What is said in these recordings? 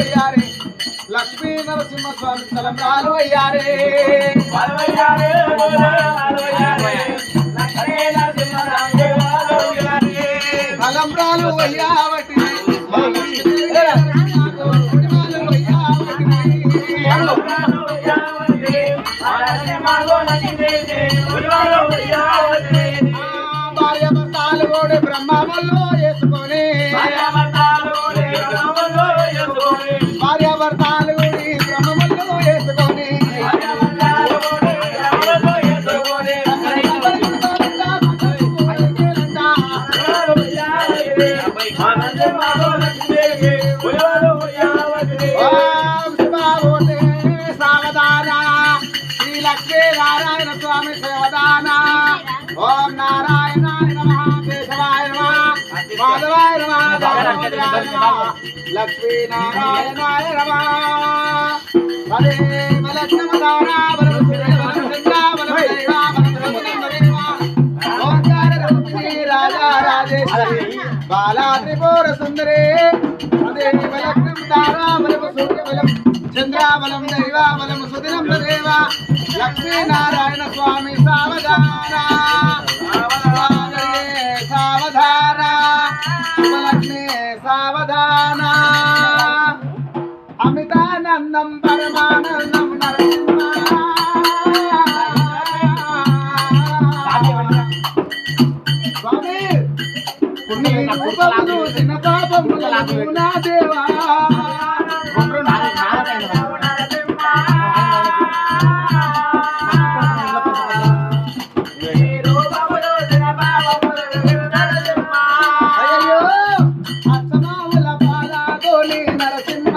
అయ్యారే. లక్ష్మీ నరసింహ స్వామి తలంబ్రాలు అయ్యారే. తలంబ్రాలు అయ్యావటి. భార్య కూడా బ్రహ్మముల్లో వేసుకొని నారాయణ స్వామి సేవదాన ఓం నారాయణాయ కేశవాయ మాధవాయ నమః. దామోదరాయ హరే మలక్ష్మ బాలా త్రిపుర సుందరి. అదే బలక్రం తారాబలం సూర్యబలం చంద్రాబలం దైవాబలం సుదినం దేవ. లక్ష్మీనారాయణ స్వామి సావధాన. సావధానే సావధాన. శివలక్ష్మి సావధాన. అమితానందం పరమానందం నరసింహ. పాపములు నా దేవా పాలాగోని నరసింహ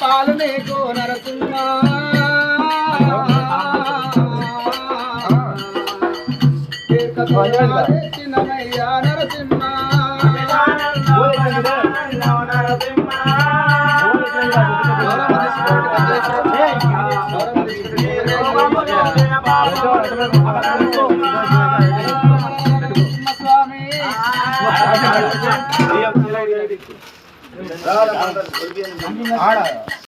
పాలు నీకు నరసింహ. చిన్నమయ్యా నరసింహ. స్వామి 来来来